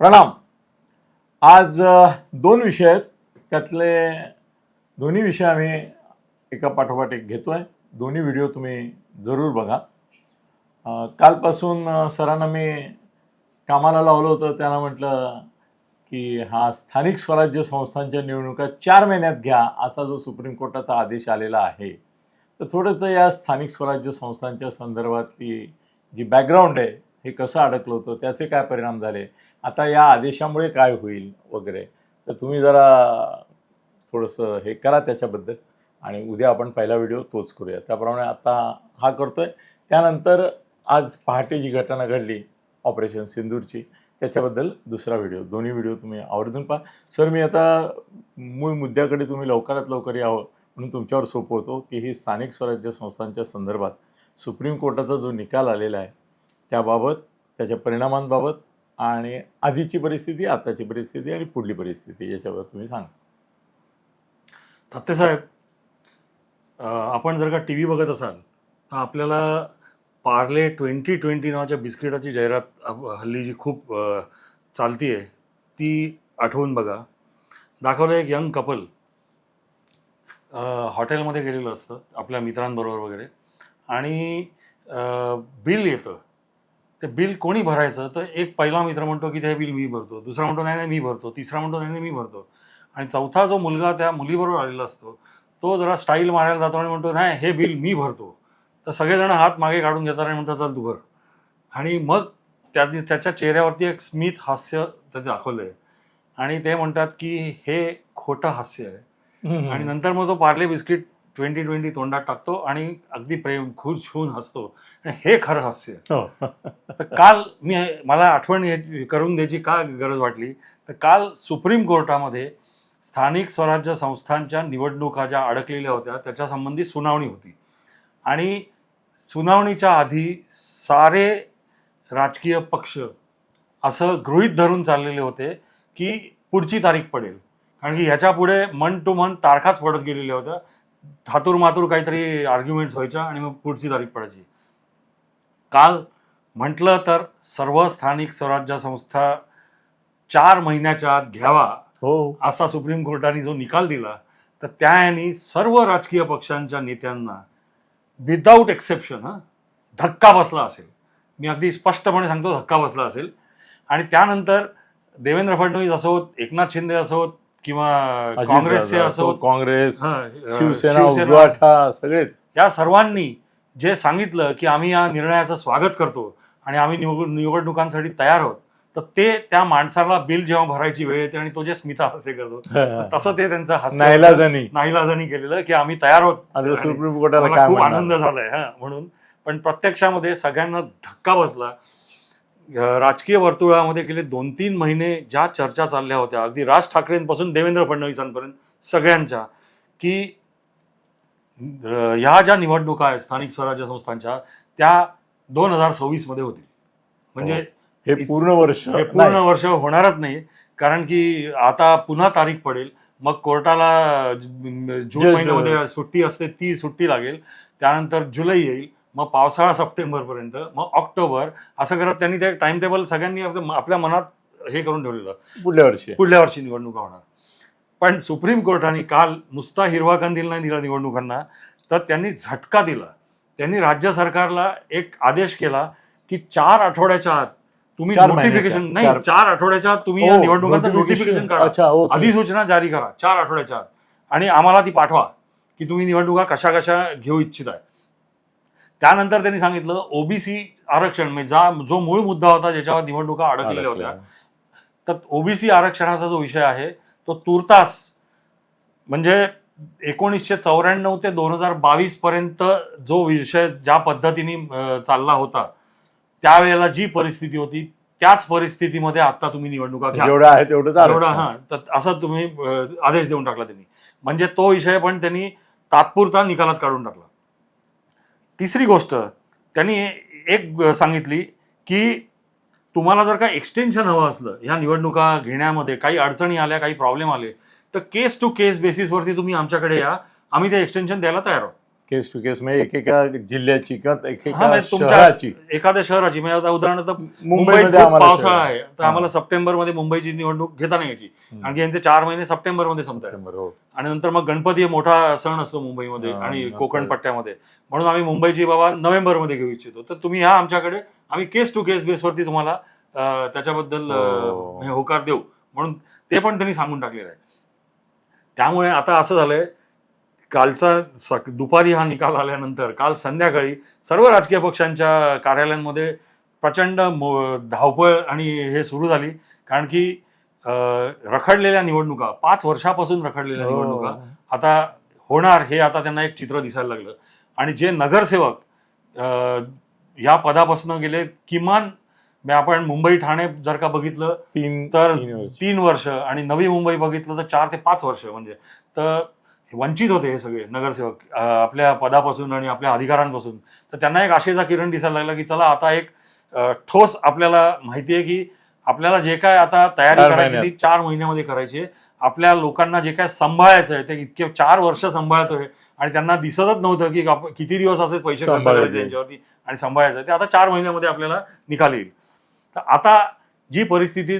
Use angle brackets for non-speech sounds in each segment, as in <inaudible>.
प्रणाम. आज दोन विषय आहेत. त्यातले दोन्ही विषय आम्ही एका पाठोपाठ एक घेतो आहे दोन्ही व्हिडिओ तुम्ही जरूर बघा. कालपासून सरांना मी कामाला लावलं होतं. त्यांना म्हटलं की हा स्थानिक स्वराज्य संस्थांच्या निवडणुका चार महिन्यात घ्या. असा जो सुप्रीम कोर्टाचा आदेश आलेला आहे. तर थोडंसं या स्थानिक स्वराज्य संस्थांच्या संदर्भातली जी बॅकग्राऊंड आहे हे कसं अडकलं होतं त्याचे काय परिणाम झाले? आता या आदेशामुळे काय होईल वगैरे तर तुम्ही जरा थोडंसं हे करा त्याच्याबद्दल. आणि उद्या आपण पहिला व्हिडिओ तोच करूया. त्याप्रमाणे आता हा करतो आहे त्यानंतर आज पहाटे जी घटना घडली ऑपरेशन सिंदूरची त्याच्याबद्दल दुसरा व्हिडिओ. दोन्ही व्हिडिओ तुम्ही आवर्जून पहा. सर मी आता मूळ मुद्द्याकडे तुम्ही लवकरात लवकर यावं हो, म्हणून तुमच्यावर सोपवतो की ही स्थानिक स्वराज्य संस्थांच्या संदर्भात सुप्रीम कोर्टाचा जो निकाल आलेला आहे त्याबाबत त्याच्या परिणामांबाबत आणि आधीची परिस्थिती आताची परिस्थिती आणि पुढली परिस्थिती याच्यावर तुम्ही सांगा. साहेब आपण जर का टी व्ही बघत असाल तर आपल्याला पार्ले ट्वेंटी ट्वेंटी नावाच्या बिस्किटाची जाहिरात हल्ली जी खूप चालती आहे ती आठवून बघा. दाखवलं एक यंग कपल हॉटेलमध्ये गेलेलं असतं आपल्या मित्रांबरोबर वगैरे. आणि बिल येतं. ते बिल कोणी भरायचं? तर एक पहिला मित्र म्हणतो की ते बिल मी भरतो. दुसरा म्हणतो नाही नाही मी भरतो. तिसरा म्हणतो नाही नाही मी भरतो. आणि चौथा जो मुलगा त्या मुलीबरोबर आलेला असतो तो जरा स्टाईल मारायला जातो आणि म्हणतो नाही हे बिल मी भरतो. तर सगळेजण हात मागे काढून घेतात आणि म्हणतात चल तू भर. आणि मग त्यांनी त्याच्या चेहऱ्यावरती एक स्मित हास्य ते दाखवलं आहे आणि ते म्हणतात की हे खोटं हास्य आहे. आणि नंतर मग तो पार्ले बिस्किट ट्वेंटी ट्वेंटी तोंडात टाकतो आणि अगदी प्रेम खुश होऊन हसतो. आणि हे खरं हास्य. हो. तर काल मी मला आठवण करून द्यायची का गरज वाटली? तर काल सुप्रीम कोर्टामध्ये स्थानिक स्वराज्य संस्थांच्या निवडणुका ज्या अडकलेल्या होत्या त्याच्या संबंधी सुनावणी होती. आणि सुनावणीच्या आधी सारे राजकीय पक्ष असं गृहीत धरून चाललेले होते की पुढची तारीख पडेल. कारण की ह्याच्या पुढे मन टू मन तारखाच पडत गेलेल्या होत्या. थातूर मातूर काहीतरी आर्ग्युमेंट्स व्हायच्या आणि मग पुढची तारीख पडायची. काल म्हटलं तर सर्व स्थानिक स्वराज्य संस्था चार महिन्याच्या आत घ्यावा हो. असा सुप्रीम कोर्टाने जो निकाल दिला तर त्याने सर्व राजकीय पक्षांच्या नेत्यांना विदाऊट एक्सेप्शन हा धक्का बसला असेल. मी अगदी स्पष्टपणे सांगतो धक्का बसला असेल. आणि त्यानंतर देवेंद्र फडणवीस असोत एकनाथ शिंदे असोत किंवा काँग्रेसचे असोत काँग्रेस शिवसेना सगळेच. या सर्वांनी जे सांगितलं की आम्ही या निर्णयाचं स्वागत करतो आणि आम्ही निवड निवडणुकांसाठी तयार आहोत तर ते त्या माणसाला बिल जेव्हा भरायची वेळ येते आणि तो जे स्मिता हास्य करतो <laughs> तसं ते त्यांचं हास्य नाईलाजानी. नाईलाजानी केलेलं की आम्ही तयार आहोत. सुप्रीम कोर्टाला खूप? आनंद झालाय हा म्हणून. पण प्रत्यक्षामध्ये सगळ्यांना धक्का बसला. राजकीय वर्तुळामध्ये गेले दोन तीन महिने ज्या चर्चा चालल्या होत्या अगदी राज ठाकरेंपासून देवेंद्र फडणवीसांपर्यंत सगळ्यांच्या की ह्या ज्या निवडणुका आहेत स्थानिक स्वराज्य संस्थांच्या त्या दोन हजार सव्वीसमध्ये होतील. म्हणजे हे. पूर्ण वर्ष हे पूर्ण हो. वर्ष होणारच नाही कारण की आता पुन्हा तारीख पडेल मग कोर्टाला जून महिन्यामध्ये सुट्टी असते ती सुट्टी लागेल त्यानंतर जुलै येईल मग पावसाळा सप्टेंबर पर्यंत मग ऑक्टोबर असं करत त्यांनी ते टाइम टेबल सगळ्यांनी आपल्या मनात हे करून ठेवलेलं. पुढल्या वर्षी. पुढल्या वर्षी निवडणुका होणार. पण सुप्रीम कोर्टाने काल नुसता हिरवा कंदील नाही दिला निवडणुकांना तर त्यांनी झटका दिला. त्यांनी राज्य सरकारला एक आदेश केला की चार आठवड्याच्या आत तुम्ही नोटिफिकेशन नाही चार- आठवड्याच्या आत तुम्ही या हो, निवडणुकांचं. नोटिफिकेशन काढा. अधिसूचना जारी करा चार आठवड्याच्या आत. आणि आम्हाला ती पाठवा की तुम्ही निवडणुका कशा कशा घेऊ इच्छित आहे त्यानंतर त्यांनी सांगितलं ओबीसी आरक्षण म्हणजे जा जो मूळ मुद्दा होता ज्याच्यावर निवडणुका अडकलेल्या होत्या तर ओबीसी आरक्षणाचा जो विषय आहे तो तुर्तास म्हणजे एकोणीसशे चौऱ्याण्णव ते दोन हजार बावीस पर्यंत जो विषय ज्या पद्धतीने चालला होता त्यावेळेला जी परिस्थिती होती त्याच परिस्थितीमध्ये आता तुम्ही निवडणुका घ्या. जेवढं आहे. हा तर असं तुम्ही आदेश देऊन टाकला त्यांनी. म्हणजे तो विषय पण त्यांनी तात्पुरता निकालात काढून टाकला. तिसरी गोष्ट त्यांनी एक सांगितली की तुम्हाला जर का एक्सटेन्शन हवं असलं ह्या निवडणुका घेण्यामध्ये काही अडचणी आल्या काही प्रॉब्लेम आले तर केस टू केस बेसिसवरती तुम्ही आमच्याकडे या. आम्ही ते एक्सटेन्शन द्यायला तयार आहोत. केस टू केस म्हणजे एकेका जिल्ह्याची किंवा हा, एकेका म्हणजे तुमच्या शहराची? एखाद्या शहराची म्हणजे आता उदाहरणार्थ मुंबईत मुंबईमध्ये खूप आम्हाला पावसाळा शहर- आहे तर हा. आम्हाला सप्टेंबरमध्ये मुंबईची निवडणूक घेता नाही यायची. हम्म. आणखी यांचे चार महिने सप्टेंबरमध्ये संपतात. सप्टेंबर, हो. आणि नंतर मग गणपती हे मोठा सण असतो मुंबईमध्ये हा, आणि नंतर- कोकण पट्ट्यामध्ये. म्हणून आम्ही मुंबईची बाबा नोव्हेंबरमध्ये घेऊ इच्छितो. तर तुम्ही या आमच्याकडे आम्ही केस टू केस बेसवरती तुम्हाला अं, त्याच्याबद्दल अं, हो. हे होकार देऊ. म्हणून ते पण त्यांनी सांगून टाकलेलं आहे. त्यामुळे आता असं झालंय कालचा सक- दुपारी हा निकाल आल्यानंतर काल संध्याकाळी सर्व राजकीय पक्षांच्या कार्यालयांमध्ये प्रचंड मो- धावपळ आणि हे सुरू झाली कारण की रखडलेल्या निवडणुका पाच वर्षापासून रखडलेल्या निवडणुका हो. आता होणार हे आता त्यांना एक चित्र दिसायला लागलं आणि जे नगरसेवक या पदापासून गेले किमान आपण मुंबई ठाणे जर का बघितलं तीन तर. तीन वर्ष आणि नवी मुंबई बघितलं तर चार ते पाच वर्ष म्हणजे तर वंचित होते हे सगळे नगरसेवक आपल्या पदापासून आणि आपल्या अधिकारांपासून तर त्यांना एक आशेचा किरण दिसायला लागला की चला आता एक ठोस आपल्याला माहिती आहे की आपल्याला जे काय आता तयारी करायची ती. चार महिन्यामध्ये करायची आहे. आपल्या लोकांना जे काय सांभाळायचं आहे ते इतके चार वर्ष सांभाळतोय आणि त्यांना दिसतच नव्हतं की किती दिवस असे पैसे खर्च. करायचे यांच्यावरती आणि सांभाळायचं ते आता चार महिन्यामध्ये आपल्याला निकाल येईल तर आता जी परिस्थिती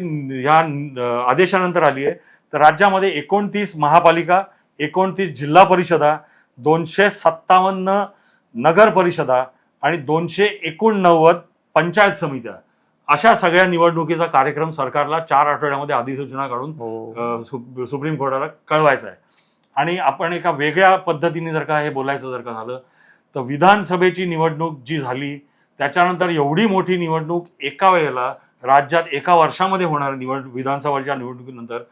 या अं, आदेशानंतर आली आहे तर राज्यामध्ये एकोणतीस महापालिका एकोणतीस जिल्हा परिषदा दोनशे सत्तावन्न नगर परिषदा आणि दोनशे एकोणनव्वद पंचायत समित्या अशा सगळ्या निवडणुकीचा कार्यक्रम सरकारला चार आठवड्यामध्ये अधिसूचना काढून हो. सु- सुप्रीम कोर्टाला कळवायचं आहे आणि आपण एका वेगळ्या पद्धतीने जर का हे बोलायचं जर का झालं तर विधानसभेची निवडणूक जी झाली त्याच्यानंतर एवढी मोठी निवडणूक एका वेळेला राज्यात एका वर्षामध्ये होणार निवड विधानसभेच्या निवडणुकीनंतर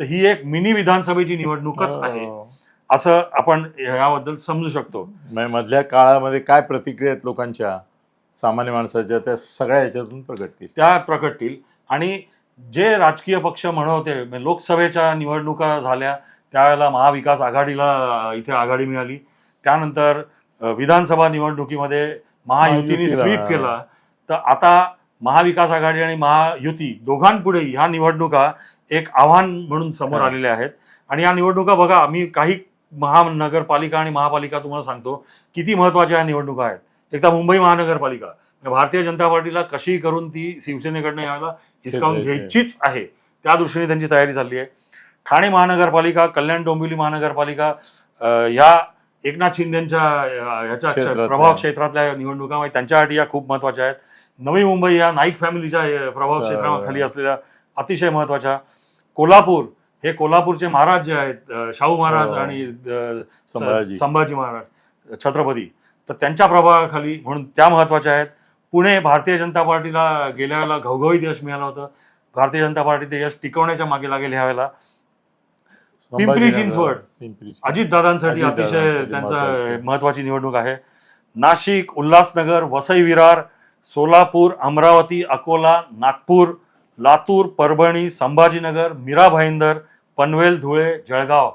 तर ही एक मिनी विधानसभेची निवडणूकच आहे. हो. असं आपण याबद्दल समजू शकतो. म्हणजे मधल्या काळामध्ये काय प्रतिक्रिया आहेत लोकांच्या? सामान्य माणसाच्या त्या सगळ्या याच्यातून प्रगटतील. त्या प्रकटतील आणि जे राजकीय पक्ष म्हणजे लोकसभेच्या निवडणुका झाल्या त्यावेळेला महाविकास आघाडीला इथे आघाडी मिळाली. त्यानंतर विधानसभा निवडणुकीमध्ये महायुतीने. स्वीप केला. तर आता महाविकास आघाडी आणि महायुती दोघांपुढे ह्या निवडणुका एक आव्हान म्हणून समोर. आलेल्या आहेत. आणि या निवडणुका बघा मी काही महानगरपालिका आणि महापालिका तुम्हाला सांगतो किती महत्त्वाच्या या निवडणुका आहेत. एकदा मुंबई महानगरपालिका भारतीय जनता पार्टीला कशी करून ती शिवसेनेकडनं यायला हिसकावून. घ्यायचीच आहे. त्या दृष्टीने त्यांची तयारी चालली आहे. ठाणे महानगरपालिका कल्याण डोंबिवली महानगरपालिका ह्या एकनाथ शिंदेच्या ह्याच्या. प्रभाव क्षेत्रातल्या निवडणुका त्यांच्यासाठी या खूप महत्त्वाच्या आहेत. नवी मुंबई या नाईक फॅमिलीच्या प्रभाव क्षेत्राखाली असलेल्या अतिशय महत्त्वाच्या कोल्हापूर हे कोल्हापूरचे महाराज जे आहेत शाहू महाराज हो. आणि संभाजी. महाराज छत्रपती तर त्यांच्या प्रभावाखाली म्हणून त्या महत्त्वाच्या आहेत पुणे भारतीय जनता पार्टीला गेल्या वेळेला घवघवीत यश मिळालं होतं भारतीय जनता पार्टी ते यश टिकवण्याच्या मागे लागेल ह्या वेळेला पिंपरी चिंचवड. अजितदादांसाठी अतिशय त्यांचा. महत्वाची निवडणूक आहे नाशिक उल्हासनगर वसई विरार सोलापूर अमरावती अकोला नागपूर लातूर परभणी संभाजीनगर मीरा भाईंदर पनवेल धुळे जळगाव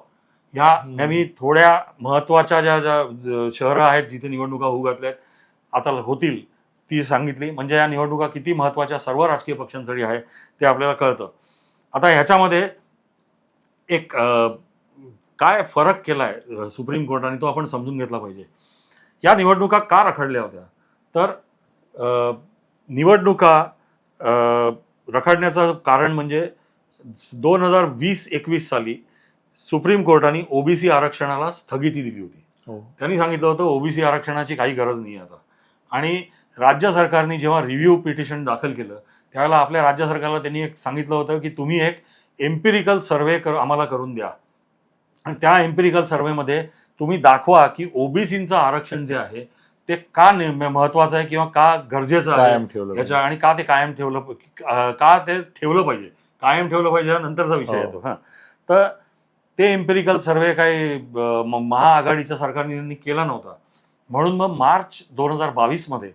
ह्या. नेहमी थोड्या महत्त्वाच्या ज्या ज्या शहरं आहेत जिथे निवडणुका होऊ घातल्यात आता होतील ती सांगितली. म्हणजे या निवडणुका किती महत्त्वाच्या सर्व राजकीय पक्षांसाठी आहे ते आपल्याला कळतं. आता ह्याच्यामध्ये एक काय फरक केलाय अं, सुप्रीम कोर्टाने तो आपण समजून घेतला पाहिजे. या निवडणुका का रखडल्या होत्या? तर निवडणुका रखडण्याचं कारण म्हणजे दोन हजार वीस एकवीस साली सुप्रीम कोर्टाने ओबीसी आरक्षणाला स्थगिती दिली होती. हो. त्यांनी सांगितलं होतं ओबीसी आरक्षणाची काही गरज नाही आता. आणि राज्य सरकारने जेव्हा रिव्ह्यू पिटिशन दाखल केलं त्यावेळेला आपल्या राज्य सरकारला त्यांनी एक सांगितलं होतं की तुम्ही एक एम्पिरिकल सर्वे कर आम्हाला करून द्या. आणि त्या एम्पिरिकल सर्वेमध्ये तुम्ही दाखवा की ओबीसीचं आरक्षण जे आहे ते का ने- महत्वाचं आहे किंवा का गरजेचं आहे कायम ठेवलं याच्या आणि का ते कायम ठेवलं अं, का ते ठेवलं पाहिजे? कायम ठेवलं पाहिजे हा नंतरचा विषय हो. येतो हा. तर ते एम्पिरिकल सर्वे काही अं, म- महाआघाडीच्या सरकारने केला नव्हता. म्हणून मग मार्च दोन हजार बावीसमध्ये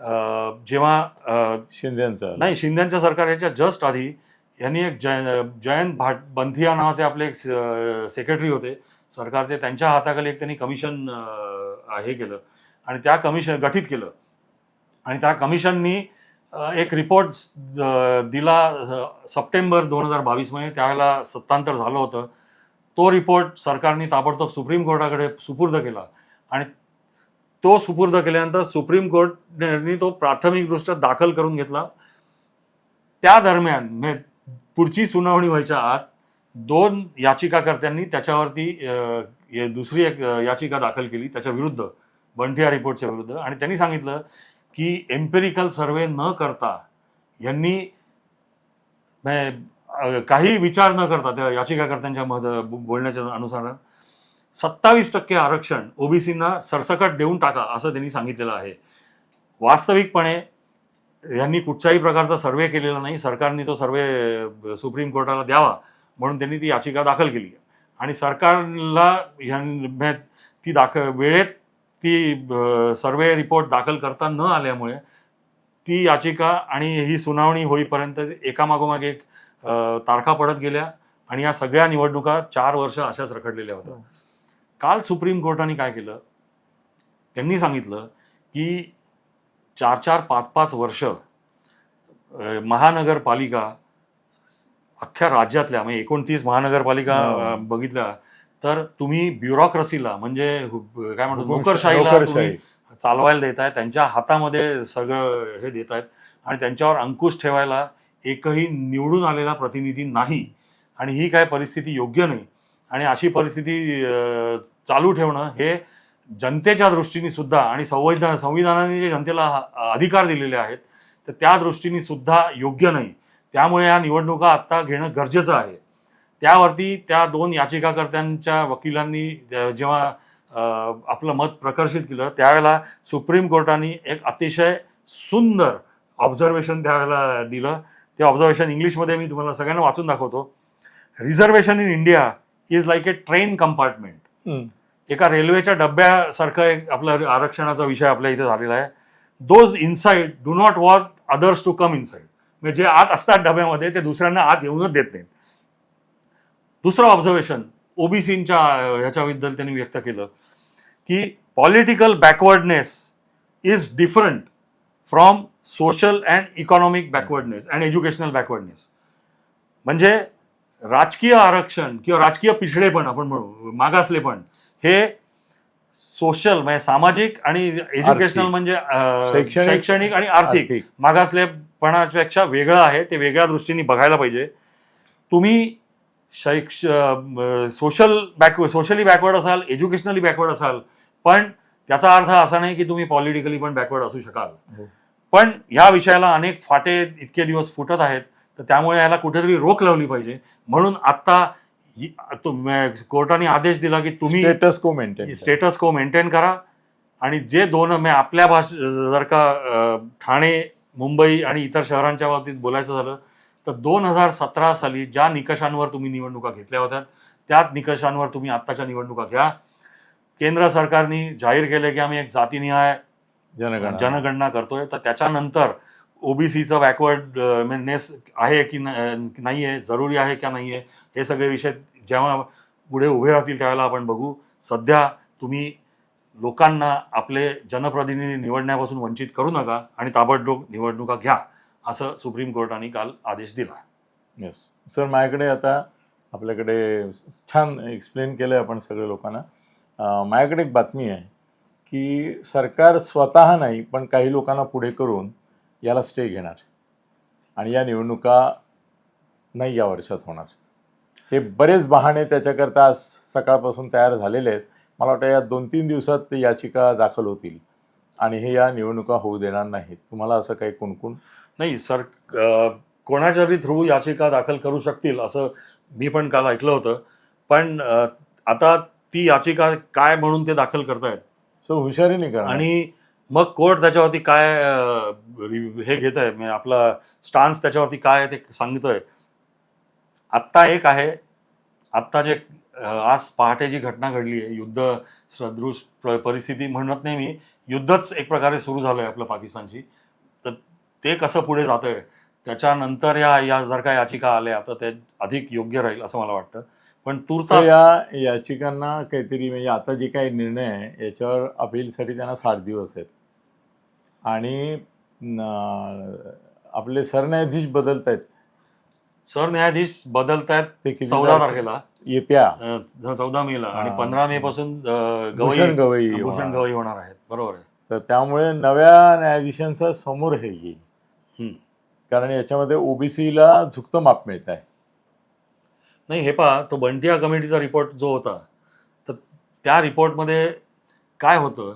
अं, जेव्हा अं, शिंदेचा नाही शिंदेच्या सरकार याच्या जस्ट आधी यांनी एक जय जयंत भाट बंथिया नावाचे आपले एक सेक्रेटरी होते. सरकारचे त्यांच्या हाताखाली एक त्यांनी कमिशन हे केलं. आणि त्या कमिशन गठीत केलं. आणि त्या कमिशननी एक रिपोर्ट दिला सप्टेंबर दोन हजार बावीसमध्ये त्यावेळेला सत्तांतर झालं होतं. तो रिपोर्ट सरकारने ताबडतोब सुप्रीम कोर्टाकडे सुपूर्द केला. आणि तो सुपूर्द केल्यानंतर सुप्रीम कोर्टने तो प्राथमिकदृष्ट्या दाखल करून घेतला. त्या दरम्यान म्हणजे पुढची सुनावणी व्हायच्या आत दोन याचिकाकर्त्यांनी त्याच्यावरती दुसरी एक याचिका दाखल केली त्याच्या विरुद्ध. बंठिया रिपोर्टच्या विरुद्ध. आणि त्यांनी सांगितलं की एम्पेरिकल सर्वे न करता यांनी काही विचार न करता त्या याचिकाकर्त्यांच्या मध बोलण्याच्या अनुसार सत्तावीस टक्के आरक्षण ओबीसींना सरसकट देऊन टाका असं त्यांनी सांगितलेलं आहे. वास्तविकपणे यांनी कुठच्याही प्रकारचा सर्वे केलेला नाही. सरकारने तो सर्वे सुप्रीम कोर्टाला द्यावा म्हणून त्यांनी ती याचिका दाखल केली आणि सरकारला ह्या ती दाखल वेळेत ती सर्वे रिपोर्ट दाखल करता न आल्यामुळे ती याचिका आणि ही सुनावणी होईपर्यंत एकामागोमाग एक तारखा पडत गेल्या आणि या सगळ्या निवडणुका चार वर्ष अशाच रखडलेल्या होत्या काल सुप्रीम कोर्टाने काय केलं त्यांनी सांगितलं की चार चार पाच पाच वर्ष महानगरपालिका अख्ख्या राज्यातल्या म्हणजे एकोणतीस महानगरपालिका हो. बघितल्या तर तुम्ही ब्युरोक्रेसीला म्हणजे काय म्हणतो नोकरशाहीला चालवायला देत आहे त्यांच्या हातामध्ये सगळं हे देत आहेत आणि त्यांच्यावर अंकुश ठेवायला एकही निवडून आलेला प्रतिनिधी नाही. आणि ही काय परिस्थिती योग्य नाही. आणि अशी परिस्थिती चालू ठेवणं हे जनतेच्या दृष्टीने सुद्धा आणि संविधान संविधानाने जे जनतेला अधिकार दिलेले आहेत तर त्या दृष्टीने सुद्धा योग्य नाही. त्यामुळे या निवडणुका आत्ता घेणं गरजेचं आहे. त्यावरती त्या दोन याचिकाकर्त्यांच्या वकिलांनी जेव्हा आपलं मत प्रकर्षित केलं त्यावेळेला सुप्रीम कोर्टाने एक अतिशय सुंदर ऑब्झर्वेशन त्यावेळेला दिलं. ते ऑब्झर्वेशन इंग्लिशमध्ये मी तुम्हाला सगळ्यांना वाचून दाखवतो. Reservation in India is like a train compartment. एका रेल्वेच्या डब्यासारखं एक आपलं आरक्षणाचा विषय आपल्या इथे झालेला आहे. Those inside do not want others to come inside म्हणजे जे आत असतात डब्यामध्ये ते दुसऱ्यांना आत येऊनच देत नाहीत. दुसरं ऑब्झर्वेशन ओबीसींच्या ह्याच्याबद्दल त्यांनी व्यक्त केलं की political backwardness is different from social and economic backwardness and educational backwardness म्हणजे राजकीय आरक्षण किंवा राजकीय पिछडेपण आपण म्हणू मागासलेपण हे सोशल म्हणजे सामाजिक आणि एज्युकेशनल. म्हणजे शैक्षणिक- आणि आर्थिक आर्थिक. मागासलेपणापेक्षा वेगळं आहे ते वेगळ्या दृष्टीने बघायला पाहिजे तुम्ही शैक्ष सोशल बॅकवर्ड सोशली बॅकवर्ड असाल एज्युकेशनली बॅकवर्ड असाल पण त्याचा अर्थ असा नाही की तुम्ही पॉलिटिकली पण बॅकवर्ड असू शकाल. हो. पण ह्या विषयाला अनेक फाटे इतके दिवस फुटत आहेत तर त्यामुळे याला कुठेतरी रोख लावली पाहिजे. म्हणून आता तो- म- कोर्टाने आदेश दिला की तुम्ही स्टेटस को मेंटेन स्टेटस को मेंटेन करा. आणि जे दोन म्हणजे आपल्या भाष जर का ठाणे मुंबई आणि इतर शहरांच्या बाबतीत बोलायचं झालं तर दोन हजार सतरा साली ज्या निकषांवर तुम्ही निवडणुका घेतल्या होत्या त्याच निकषांवर तुम्ही आत्ताच्या निवडणुका घ्या. केंद्र सरकारने जाहीर केले की आम्ही एक जातीनिहाय जनगणना. जनगणना करतोय. तर त्याच्यानंतर ओबीसीचं बॅकवर्ड नेस आहे की नाही आहे जरुरी आहे का नाही आहे हे सगळे विषय जेव्हा पुढे उभे राहतील त्यावेळेला आपण बघू. सध्या तुम्ही लोकांना आपले जनप्रतिनिधी निवडण्यापासून वंचित करू नका आणि ताबडतोब निवडणुका घ्या. असं सुप्रीम कोर्टाने काल आदेश दिला. येस सर माझ्याकडे आता आपल्याकडे छान एक्सप्लेन केलं आहे आपण सगळ्या लोकांना. माझ्याकडे एक बातमी आहे की सरकार स्वतः नाही पण काही लोकांना पुढे करून याला स्टे घेणार. आणि या निवडणुका नाही या वर्षात होणार. हे बरेच बहाणे त्याच्याकरता आज सकाळपासून तयार झालेले आहेत. मला वाटतं या दोन तीन दिवसात ते याचिका दाखल होतील. आणि हे या निवडणुका होऊ देणार नाहीत. तुम्हाला असं काही कोणकोण नाही सर कोणाच्या तरी थ्रू याचिका दाखल करू शकतील असं मी पण काल ऐकलं होतं. पण आता ती याचिका काय म्हणून ते दाखल करतायत? सो हुशारीने करा. आणि मग कोर्ट त्याच्यावरती काय हे घेत आहे म्हणजे आपला स्टान्स त्याच्यावरती काय आहे ते सांगतोय. आत्ता एक आहे आत्ता जे आज पहाटे जी घटना घडली आहे युद्ध सदृश परिस्थिती म्हणत नाही मी युद्धच एक प्रकारे सुरू झालंय आपलं पाकिस्तानची. ते कसं पुढे जातंय? त्याच्यानंतर या या जर का याचिका आल्या तर ते अधिक योग्य राहील असं मला वाटतं. पण तर तुर्तास या याचिकांना काहीतरी म्हणजे आता जे काही निर्णय आहे याच्यावर अपीलसाठी त्यांना साठ दिवस आहेत. आणि आपले सरन्यायाधीश बदलत आहेत. सरन्यायाधीश बदलतायत ते किती चौदा तारखे- तारखेला. येत्या. चौदा मेला. आणि. पंधरा मे पासून गवई होणार. गवई होणार आहेत. बरोबर आहे. तर त्यामुळे नव्या न्यायाधीशांचा समोर हे. येईल. कारण याच्यामध्ये ओबीसीला झुकतं माप मिळत आहे. नाही हे पहा तो बंटिया कमिटीचा रिपोर्ट जो होता तर त्या रिपोर्टमध्ये काय होतं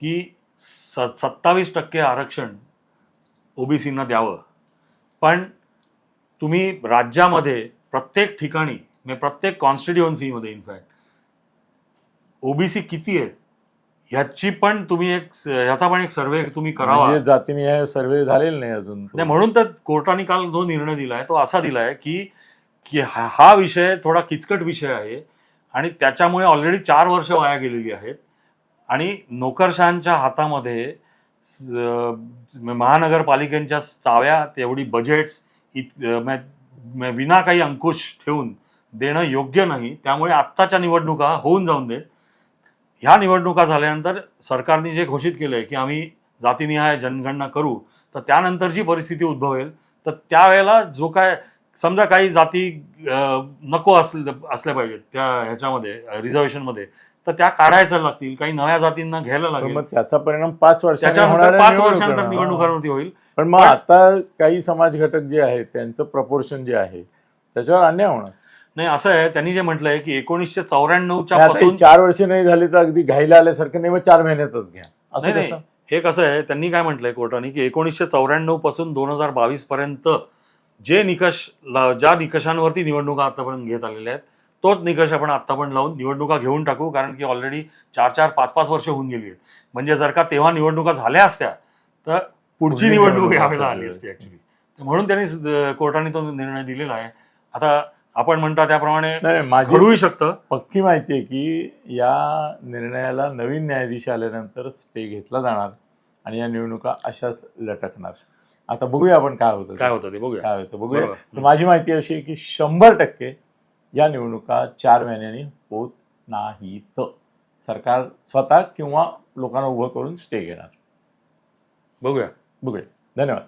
की स सत्तावीस टक्के आरक्षण ओबीसींना द्यावं. पण तुम्ही राज्यामध्ये प्रत्येक ठिकाणी म्हणजे प्रत्येक कॉन्स्टिट्युएन्सीमध्ये इनफॅक्ट ओबीसी किती आहेत? ह्याची पण तुम्ही एक ह्याचा पण एक सर्वे तुम्ही करावा. म्हणजे जातीने सर्वे झालेले नाही अजून. नाही म्हणून तर कोर्टाने काल जो निर्णय दिलाय तो असा दिलाय की की हा हा विषय थोडा किचकट विषय आहे आणि त्याच्यामुळे ऑलरेडी चार वर्ष वाया गेलेली आहेत. आणि नोकरशहांच्या हातामध्ये महानगरपालिकेच्या चाव्या तेवढी बजेट्स इत विना काही अंकुश ठेवून देणं योग्य नाही. त्यामुळे आत्ताच्या निवडणुका होऊन जाऊन देत. ह्या निवडणुका झाल्यानंतर सरकारने जे घोषित केलंय की आम्ही जातीनिहाय जनगणना करू तर त्यानंतर जी परिस्थिती उद्भवेल. तर त्यावेळेला जो काय समजा काही जाती नको असले असल्या पाहिजेत त्या ह्याच्यामध्ये रिझर्वेशनमध्ये तर त्या काढायच्या लागतील काही नव्या जातींना घ्यायला लागेल. मग त्याचा परिणाम पाच होणाऱ्या पाच. वर्षानंतर निवडणुकांवरती होईल. पण मग आता काही समाज घटक जे आहेत त्यांचं प्रपोर्शन जे आहे त्याच्यावर अन्याय होणार. नाही असं आहे त्यांनी जे म्हटलंय की एकोणीसशे चौऱ्याण्णवच्या आता पासून चार वर्ष नाही झाली तर अगदी घाईला आल्यासारखं नाही मग चार महिन्यातच घ्या असं नाही, नाही. कसं हे कसं आहे त्यांनी काय म्हटलंय कोर्टाने की एकोणीसशे चौऱ्याण्णवपासून दोन हजार बावीस पर्यंत जे निकष ला- ज्या निकषांवरती निवडणुका आतापर्यंत घेत आलेल्या आहेत तोच निकष आपण आता पण लावून निवडणुका घेऊन टाकू कारण की ऑलरेडी चार चार पाच पाच वर्ष होऊन गेली आहेत म्हणजे जर का तेव्हा निवडणुका झाल्या असत्या तर पुढची निवडणूक निवडणूक यावेळेला आली असती असती. ऍक्च्युली म्हणून त्यांनी स- कोर्टाने तो निर्णय दिलेला आहे आता आपण म्हणता त्याप्रमाणे माझी घडूही शकतं. पक्की माहिती आहे की या निर्णयाला नवीन न्यायाधीश आल्यानंतर स्टे घेतला जाणार आणि या निवडणुका अशाच लटकणार. आता बघूया आपण काय होतं. काय होतं ते बघूया. काय होतं बघूया. माझी माहिती अशी आहे की शंभर टक्के या निवडणुका चार महिन्यांनी होत नाहीत. सरकार स्वतः किंवा लोकांना उभं करून स्टे घेणार. बघूया. बघूया. धन्यवाद.